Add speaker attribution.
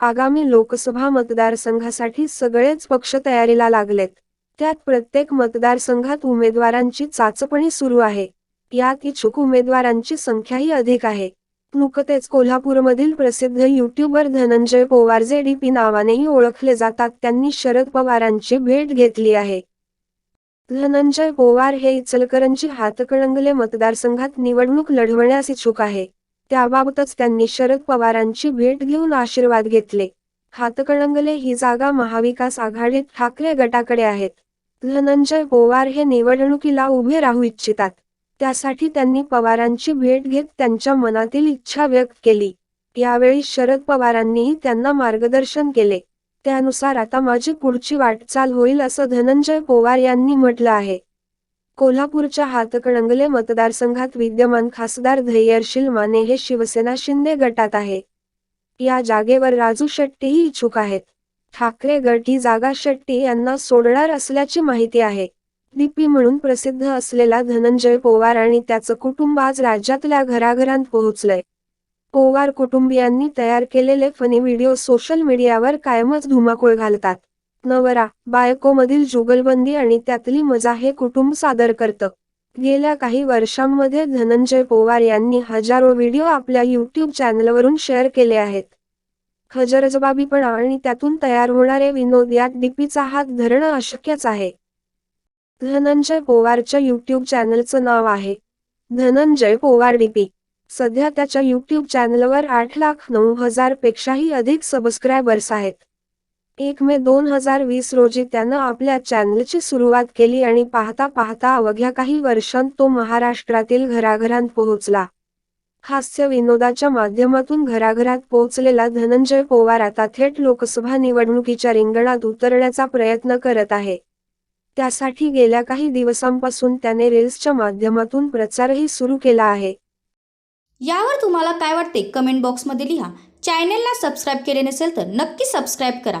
Speaker 1: आगामी लोकसभा मतदारसंघासाठी सगळेच पक्ष तयारीला लागलेत. त्यात प्रत्येक मतदारसंघात उमेदवारांची चाचपणी सुरू आहे. यात इच्छुक उमेदवारांची संख्याही अधिक आहे. नुकतेच कोल्हापूरमधील प्रसिद्ध युट्यूबर धनंजय पोवार पी नावानेही ओळखले जातात. त्यांनी शरद पवारांची भेट घेतली आहे. धनंजय पोवार हे इचलकरंजी हातकणंगले मतदारसंघात निवडणूक लढवण्यास इच्छुक आहे. त्याबाबतच त्यांनी शरद पवारांची भेट घेऊन आशीर्वाद घेतले. हातकणंगले ही जागा महाविकास आघाडीत ठाकरे गटाकडे आहेत. धनंजय पोवार हे निवडणुकीला उभे राहू इच्छितात. त्यासाठी त्यांनी पवारांची भेट घेत त्यांच्या मनातील इच्छा व्यक्त केली. यावेळी शरद पवारांनीही त्यांना मार्गदर्शन केले. त्यानुसार आता माझी पुढची वाटचाल होईल असं धनंजय पोवार यांनी म्हटलं आहे. कोल्हापूरच्या हातकणंगले मतदारसंघात विद्यमान खासदार धैर्यशील माने हे शिवसेना शिंदे गटात आहे. या जागेवर राजू शेट्टीही इच्छुक आहेत. ठाकरे गट ही जागा शेट्टी यांना सोडणार असल्याची माहिती आहे. डीपी म्हणून प्रसिद्ध असलेला धनंजय पोवार आणि त्याचं कुटुंब आज राज्यातल्या घराघरांत पोहोचलंय. पोवार कुटुंबियांनी तयार केलेले फनी व्हिडिओ सोशल मीडियावर कायमच धुमाकूळ घालतात. नवरा बायकोमधील जुगलबंदी आणि त्यातली मजा हे कुटुंब सादर करतं. गेल्या काही वर्षांमध्ये धनंजय पोवार यांनी हजारो व्हिडिओ आपल्या यूट्यूब चॅनलवरून शेअर केले आहेत. हजरजबाबीपणा आणि त्यातून तयार होणारे विनोद यात डीपीचा हात धरणं अशक्यच आहे. धनंजय पोवारच्या युट्यूब चॅनलचं नाव आहे. धनंजय पोवार डीपी सध्या त्याच्या युट्यूब चॅनलवर आठ लाख नऊ हजार पेक्षाही अधिक सबस्क्रायबर्स आहेत. एक मे दोन हजार वीस रोजी त्यानं आपल्या चॅनलची सुरुवात केली आणि पाहता पाहता अवघ्या काही वर्षांत तो महाराष्ट्रातील घराघरांत पोहोचला. हास्य विनोदाच्या माध्यमातून घराघरात पोहोचलेला धनंजय पोवार आता थेट लोकसभा निवडणुकीच्या रिंगणात उतरण्याचा प्रयत्न करत आहे. त्यासाठी गेल्या काही दिवसांपासून त्याने रील्सच्या माध्यमातून प्रचारही सुरू केला आहे.
Speaker 2: यावर तुम्हाला काय वाटते? कमेंट बॉक्समध्ये लिहा. चॅनेलला सबस्क्राईब केले नसेल तर नक्की सबस्क्राईब करा.